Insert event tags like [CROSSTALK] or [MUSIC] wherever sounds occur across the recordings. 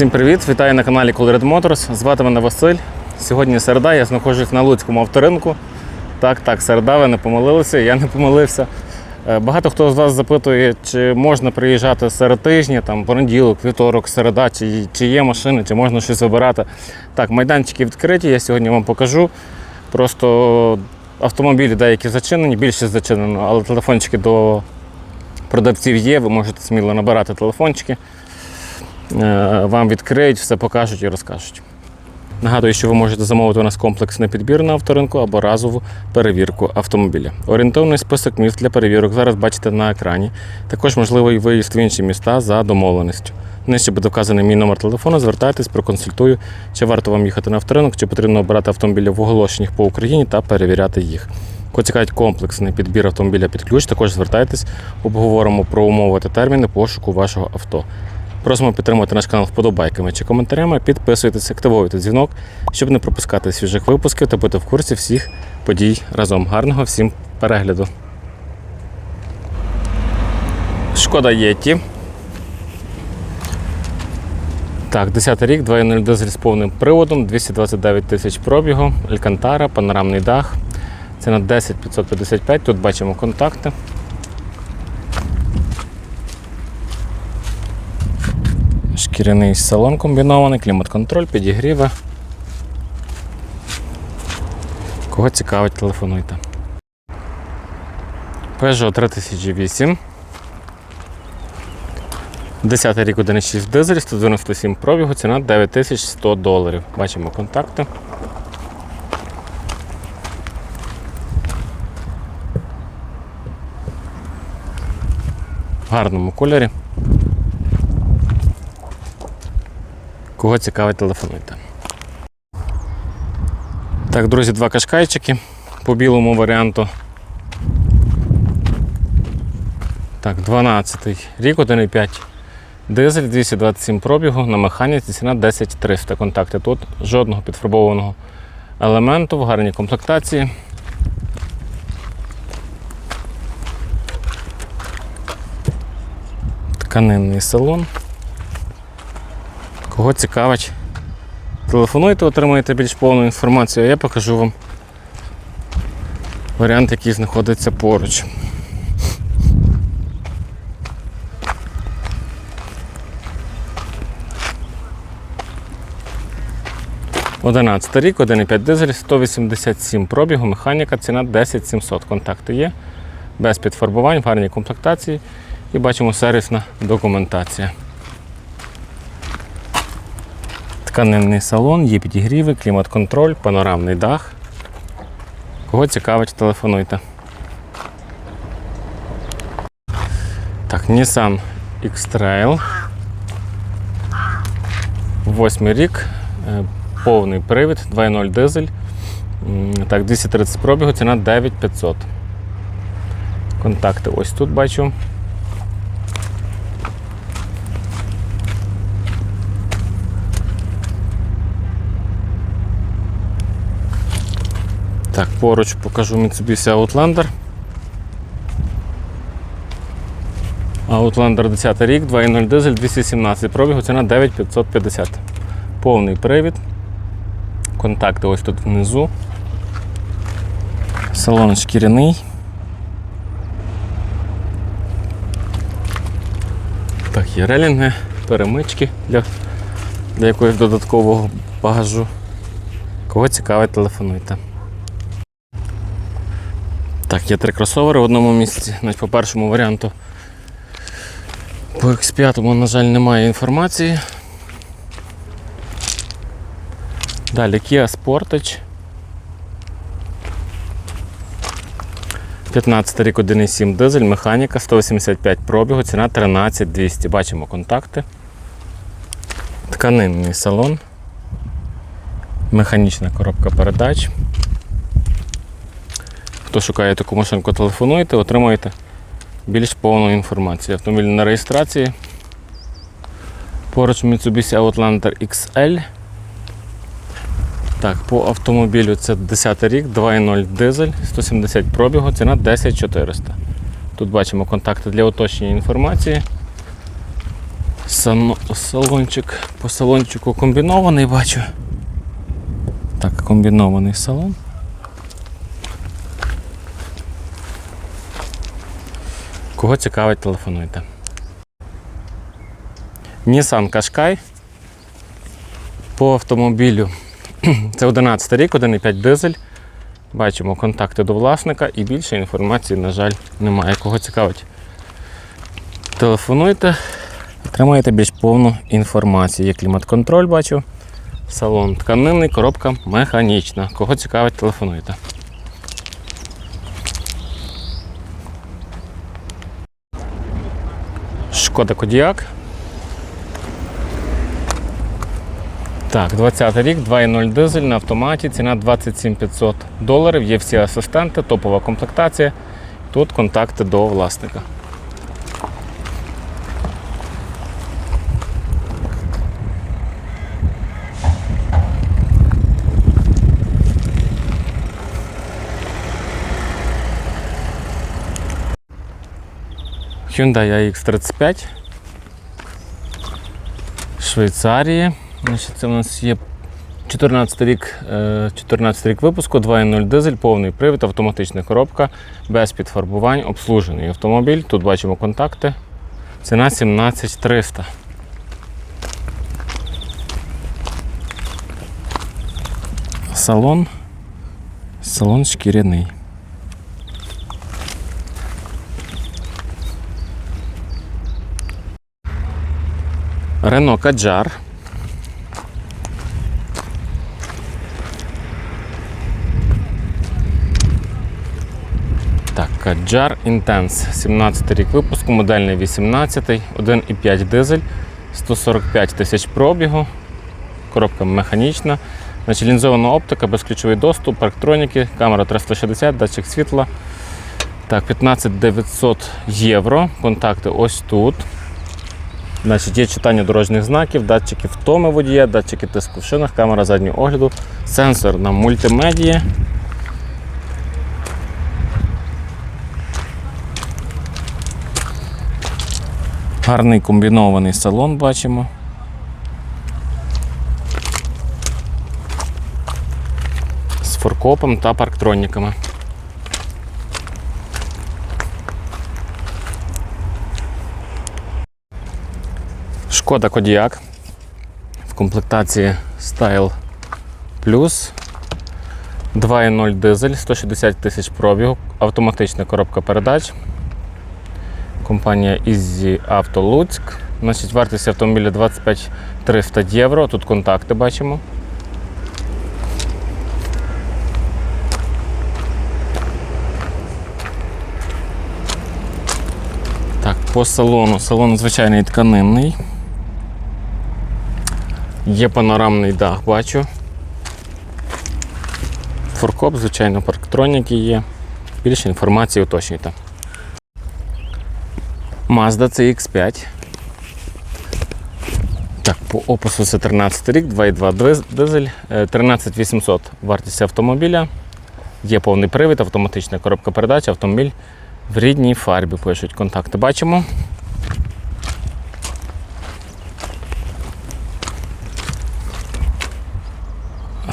Всім привіт! Вітаю на каналі Colored Motors. Звати мене Василь. Сьогодні середа, я знаходжусь на Луцькому авторинку. Так, так, середа, ви не помилилися, я не помилився. Е, Багато хто з вас запитує, чи можна приїжджати серед тижня, там понеділок, вівторок, середа, чи, чи є машини, чи можна щось вибирати. Так, майданчики відкриті, я сьогодні вам покажу. Просто автомобілі деякі зачинені, більшість зачинено, але телефончики до продавців є, ви можете сміло набирати телефончики. Е, Вам відкриють, все покажуть і розкажуть. Нагадую, що ви можете замовити у нас комплексний підбір на авторинку або разову перевірку автомобіля. Орієнтовний список міст для перевірок зараз бачите на екрані. Також можливий виїзд в інші міста за домовленістю. Нижче буде вказаний мій номер телефону. Звертайтесь, проконсультую, чи варто вам їхати на авторинок, чи потрібно обирати автомобілі в оголошеннях по Україні та перевіряти їх. Кого цікавить комплексний підбір автомобіля під ключ, також звертайтесь, обговоримо про умови та терміни пошуку вашого авто. Просимо підтримати наш канал вподобайками чи коментарями, підписуйтесь, активуйте дзвінок, щоб не пропускати свіжих випусків та бути в курсі всіх подій разом. Гарного всім перегляду. Шкода Єті. Так, 10 рік, 2.0 дизель з повним приводом, 229 тисяч пробігу, Алькантара, панорамний дах. Ціна 10 555. Тут бачимо контакти. Шкіряний салон комбінований, клімат-контроль, підігріви. Кого цікавить, телефонуйте. Peugeot 3008. 10 рік 1.6 дизель, 197 пробігу, ціна 9100 доларів. Бачимо контакти. В гарному кольорі. Кого цікавить, телефонуйте. Так, друзі, два кашкайчики по білому варіанту. Так, 12-й рік, 1,5 дизель, 227 пробігу, на механіці ціна 10300. Контакти тут жодного підфарбованого елементу в гарній комплектації. Тканинний салон. Кого цікавить, телефонуйте, отримаєте більш повну інформацію, а я покажу вам варіант, який знаходиться поруч. Одинадцятий рік, 1,5 дизель, 187 пробігу, механіка, ціна 10 700. Контакти є, без підфарбувань, в гарній комплектації і бачимо сервісна документація. Тканинний салон, є підігріви, клімат-контроль, панорамний дах. Кого цікавить, телефонуйте. Так, Nissan X-Trail. Восьмий рік, е, повний привід, 2.0 дизель. Так, 230 пробігу, ціна 9500. Контакти ось тут бачу. Так, поруч покажу Mitsubishi Outlander. Outlander 10 рік, 2.0 дизель, 217 пробігу, ціна 9550. Повний привід. Контакти ось тут внизу. Салон шкіряний. Так, є релінги, перемички для, для якогось додаткового багажу. Кого цікавить, телефонуйте. Так, є три кросовери в одному місці. Значить, по першому варіанту по X5, на жаль, немає інформації. Далі Kia Sportage. 15 рік 1,7 дизель, механіка, 185 пробігу, ціна 13200. Бачимо контакти. Тканинний салон. Механічна коробка передач. Хто шукає таку машинку, телефонуйте, отримуєте більш повну інформацію. Автомобіль на реєстрації. Поруч Mitsubishi Outlander XL. Так, по автомобілю це 10 рік, 2.0 дизель, 170 пробігу, ціна 10400. Тут бачимо контакти для уточнення інформації. Салончик по салончику комбінований бачу. Так, комбінований салон. Кого цікавить, телефонуйте. Nissan Qashqai по автомобілю. [CLEARS THROAT] Це 11 рік, 1,5 дизель. Бачимо контакти до власника і більше інформації, на жаль, немає. Кого цікавить. Телефонуйте, отримаєте більш повну інформацію. Є клімат-контроль, бачу. Салон тканинний, коробка механічна. Кого цікавить, телефонуйте. Шкода Кодіак. Так, 20 рік, 2.0 дизель на автоматі, ціна 27 500 доларів. Є всі асистенти, топова комплектація. Тут контакти до власника. Hyundai iX35. Швейцарії. Значить, це у нас є 14 рік, е, 14 рік випуску, 2.0 дизель, повний привід, автоматична коробка, без підфарбувань, обслужений автомобіль. Тут бачимо контакти. Ціна 17300. Салон. Салон шкіряний. Рено Каджар. Так, Каджар Intense. 17 рік випуску, модельний 18, 1,5 дизель, 145 тисяч пробігу, коробка механічна, Значить, лінзована оптика, безключовий доступ, парктроніки, камера 360, датчик світла. Так, 15 900 євро. Контакти ось тут. Значить, є читання дорожніх знаків, датчики втоми водія, датчики тиску в шинах, камера заднього огляду, сенсор на мультимедії. Гарний комбінований салон бачимо. З форкопом та парктроніками. Шкода Кодіак в комплектації Style Plus 2.0 дизель, 160 тисяч пробігу, автоматична коробка передач. Компанія Easy Auto Луцьк. Значить, вартість автомобіля 25 300 євро. Тут контакти бачимо. Так, по салону. Салон звичайний тканинний. Є панорамний дах, бачу. Форкоп, звичайно, парктроніки є. Більше інформації уточнюйте. Mazda CX5. Так, по опису це 13 рік, 2,2 дизель, е, 13800 вартість автомобіля. Є повний привід, автоматична коробка передач, автомобіль в рідній фарбі пишуть контакти. Бачимо.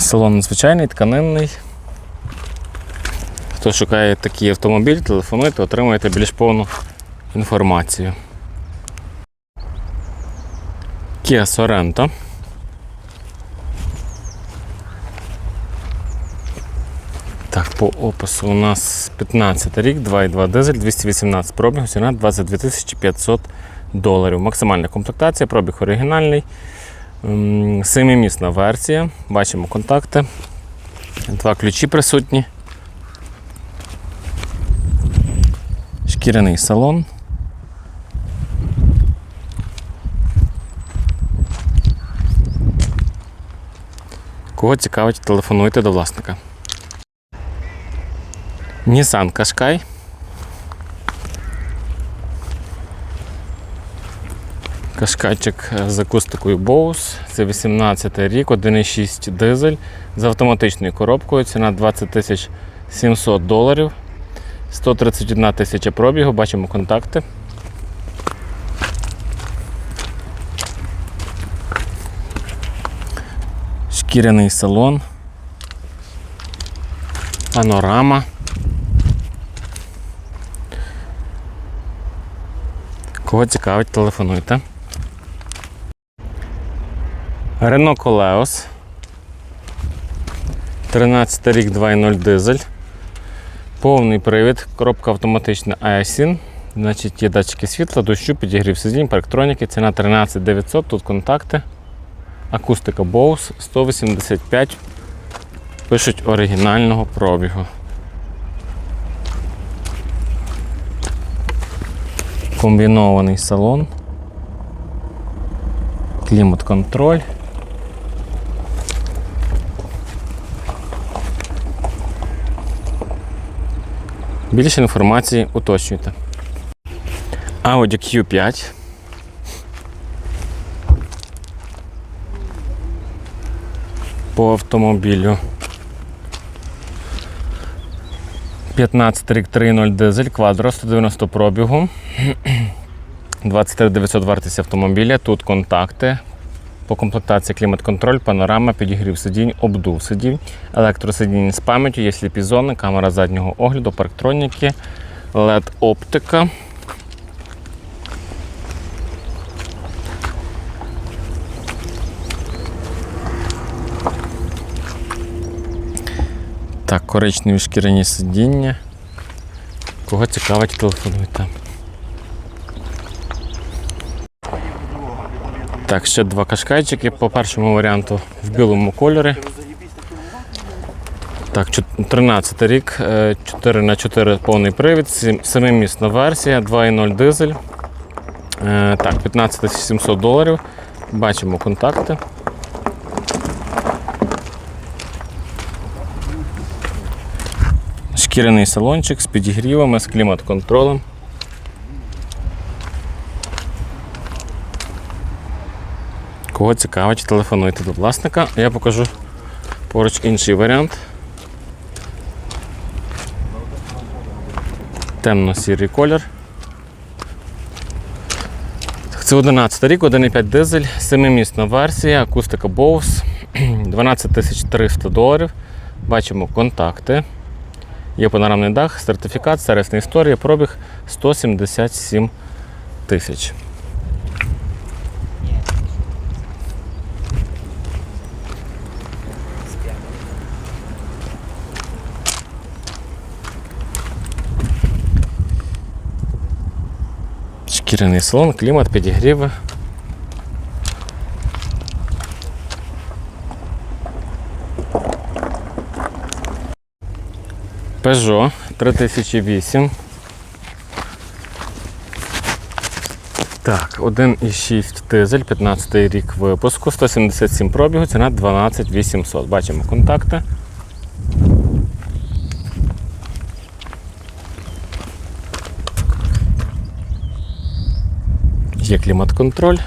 Салон звичайний, тканинний. Хто шукає такий автомобіль, телефонуйте, отримаєте більш повну інформацію. Kia Sorento. Так, по опису у нас 15 рік, 2,2 дизель, 218 пробігу, ціна 22 500 доларів. Максимальна комплектація, пробіг оригінальний. Ем, Семимісна версія. Бачимо контакти. Два ключі присутні. Шкіряний салон. Кого цікавить, телефонуйте до власника. Nissan Qashqai. Кашкачик е, з акустикою Bose. Це 18 рік, 1,6 дизель з автоматичною коробкою. Ціна 20 700 доларів. 131 тисяча пробігу, бачимо контакти. Шкіряний салон, панорама. Кого цікавить, телефонуйте. Рено Колеос. 13 рік 2.0 дизель. Повний привід, коробка автоматична ASIN. Значить, є датчики світла, дощу, підігрів сидінь, парктроніки. Ціна 13 900, тут контакти. Акустика Bose 185. Пишуть оригінального пробігу. Комбінований салон. Клімат-контроль. Більше інформації уточнюйте. Audi Q5. По автомобілю. 15 рік 3.0 дизель, квадро 190 пробігу. [CLEARS THROAT] 23 900 вартість автомобіля. Тут контакти. По комплектації клімат-контроль, панорама, підігрів сидінь, обдув сидінь, електросидінь з пам'яттю, є сліпі зони, камера заднього огляду, парктроніки, LED-оптика. Так, коричневі шкіряні сидіння. Кого цікавить, телефонуйте. Так, ще два кашкайчики по першому варіанту в білому кольорі. Так, 13 рік, 4 на 4 повний привід, 7-місна версія, 2.0 дизель. Е, Так, 15 700 доларів. Бачимо контакти. Шкіряний салончик з підігрівами, з клімат-контролем. Кого цікавить, телефонуйте до власника. Я покажу поруч інший варіант. Темно-сірий колір. Це 11 рік, 1,5 дизель, 7-місна версія, акустика Bose, [CLEARS THROAT] 12 300 доларів. Бачимо контакти. Є панорамний дах, сертифікат, сервісна історія, пробіг 177 тисяч. Шкіряний салон, клімат, підігріви. Peugeot 3008. Так, 1,6 дизель, 15 рік випуску, 177 пробігу, ціна 12 800. Бачимо контакти. Є клімат-контроль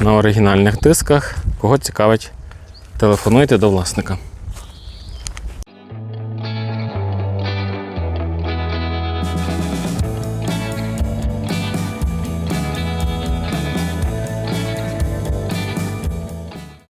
на оригінальних дисках. Кого цікавить, телефонуйте до власника.